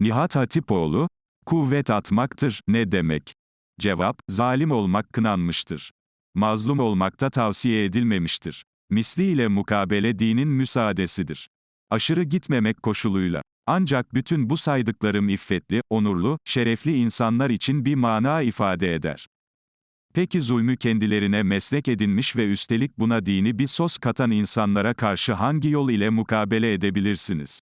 Nihat Hatipoğlu, kuvvet atmaktır, ne demek? Cevap, zalim olmak kınanmıştır. Mazlum olmak da tavsiye edilmemiştir. Misliyle mukabele dinin müsaadesidir. Aşırı gitmemek koşuluyla. Ancak bütün bu saydıklarım iffetli, onurlu, şerefli insanlar için bir mana ifade eder. Peki zulmü kendilerine meslek edinmiş ve üstelik buna dini bir sos katan insanlara karşı hangi yol ile mukabele edebilirsiniz?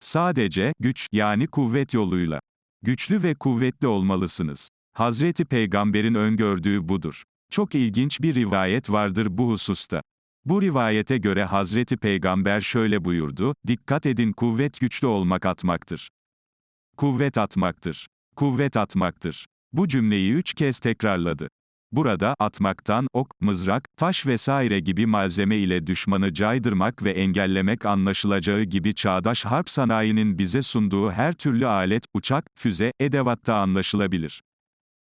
Sadece, güç, yani kuvvet yoluyla. Güçlü ve kuvvetli olmalısınız. Hazreti Peygamber'in öngördüğü budur. Çok ilginç bir rivayet vardır bu hususta. Bu rivayete göre Hazreti Peygamber şöyle buyurdu, dikkat edin kuvvet güçlü olmak atmaktır. Kuvvet atmaktır. Kuvvet atmaktır. Bu cümleyi üç kez tekrarladı. Burada, atmaktan, ok, mızrak, taş vesaire gibi malzeme ile düşmanı caydırmak ve engellemek anlaşılacağı gibi çağdaş harp sanayinin bize sunduğu her türlü alet, uçak, füze, edevatta anlaşılabilir.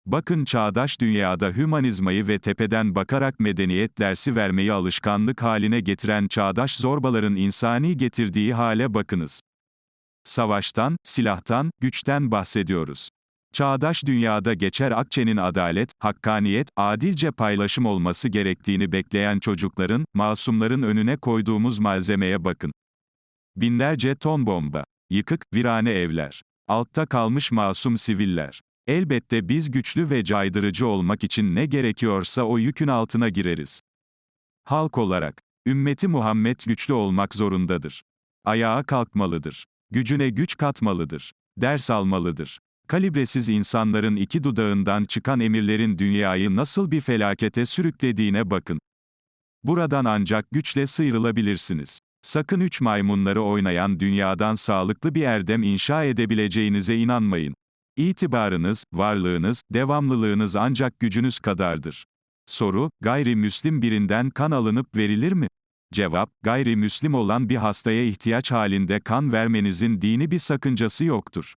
Bakın çağdaş dünyada hümanizmayı ve tepeden bakarak medeniyet dersi vermeyi alışkanlık haline getiren çağdaş zorbaların insani getirdiği hale bakınız. Savaştan, silahtan, güçten bahsediyoruz. Çağdaş dünyada geçer akçenin adalet, hakkaniyet, adilce paylaşım olması gerektiğini bekleyen çocukların, masumların önüne koyduğumuz malzemeye bakın. Binlerce ton bomba, yıkık, virane evler, altta kalmış masum siviller. Elbette biz güçlü ve caydırıcı olmak için ne gerekiyorsa o yükün altına gireriz. Halk olarak, ümmeti Muhammed güçlü olmak zorundadır. Ayağa kalkmalıdır. Gücüne güç katmalıdır. Ders almalıdır. Kalibresiz insanların iki dudağından çıkan emirlerin dünyayı nasıl bir felakete sürüklediğine bakın. Buradan ancak güçle sıyrılabilirsiniz. Sakın üç maymunları oynayan dünyadan sağlıklı bir erdem inşa edebileceğinize inanmayın. İtibarınız, varlığınız, devamlılığınız ancak gücünüz kadardır. Soru, gayrimüslim birinden kan alınıp verilir mi? Cevap, gayrimüslim olan bir hastaya ihtiyaç halinde kan vermenizin dini bir sakıncası yoktur.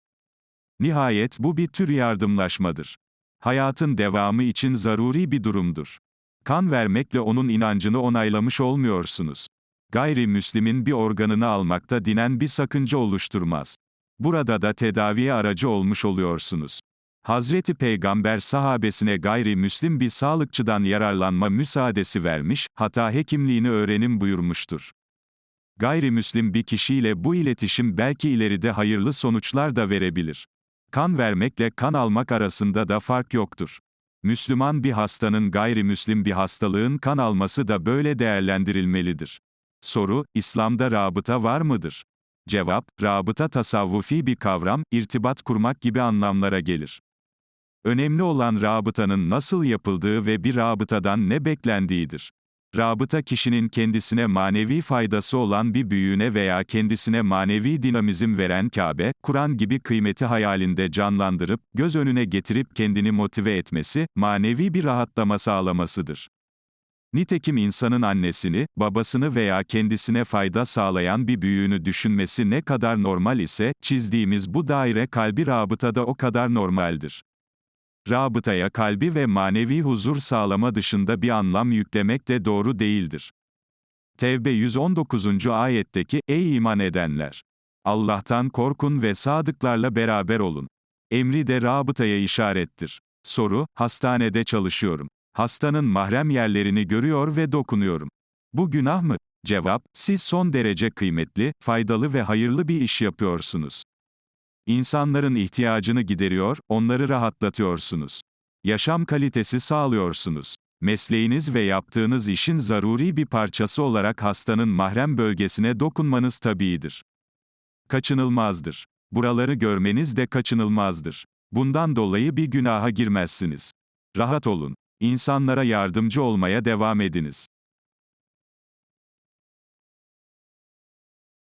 Nihayet bu bir tür yardımlaşmadır. Hayatın devamı için zaruri bir durumdur. Kan vermekle onun inancını onaylamış olmuyorsunuz. Gayrimüslimin bir organını almakta dinen bir sakınca oluşturmaz. Burada da tedaviye aracı olmuş oluyorsunuz. Hazreti Peygamber sahabesine gayrimüslim bir sağlıkçıdan yararlanma müsaadesi vermiş, hata hekimliğini öğrenim buyurmuştur. Gayrimüslim bir kişiyle bu iletişim belki ileride hayırlı sonuçlar da verebilir. Kan vermekle kan almak arasında da fark yoktur. Müslüman bir hastanın gayrimüslim bir hastalığın kan alması da böyle değerlendirilmelidir. Soru, İslam'da rabıta var mıdır? Cevap, rabıta tasavvufi bir kavram, irtibat kurmak gibi anlamlara gelir. Önemli olan rabıtanın nasıl yapıldığı ve bir rabıtadan ne beklendiğidir. Rabıta kişinin kendisine manevi faydası olan bir büyüğüne veya kendisine manevi dinamizm veren Kabe, Kur'an gibi kıymeti hayalinde canlandırıp, göz önüne getirip kendini motive etmesi, manevi bir rahatlama sağlamasıdır. Nitekim insanın annesini, babasını veya kendisine fayda sağlayan bir büyüğünü düşünmesi ne kadar normal ise, çizdiğimiz bu daire kalbi rabıtada o kadar normaldir. Rabıtaya kalbi ve manevi huzur sağlama dışında bir anlam yüklemek de doğru değildir. Tevbe 119. ayetteki, Ey iman edenler! Allah'tan korkun ve sadıklarla beraber olun. Emri de rabıtaya işarettir. Soru, hastanede çalışıyorum. Hastanın mahrem yerlerini görüyor ve dokunuyorum. Bu günah mı? Cevap, siz son derece kıymetli, faydalı ve hayırlı bir iş yapıyorsunuz. İnsanların ihtiyacını gideriyor, onları rahatlatıyorsunuz. Yaşam kalitesi sağlıyorsunuz. Mesleğiniz ve yaptığınız işin zaruri bir parçası olarak hastanın mahrem bölgesine dokunmanız tabiidir. Kaçınılmazdır. Buraları görmeniz de kaçınılmazdır. Bundan dolayı bir günaha girmezsiniz. Rahat olun. İnsanlara yardımcı olmaya devam ediniz.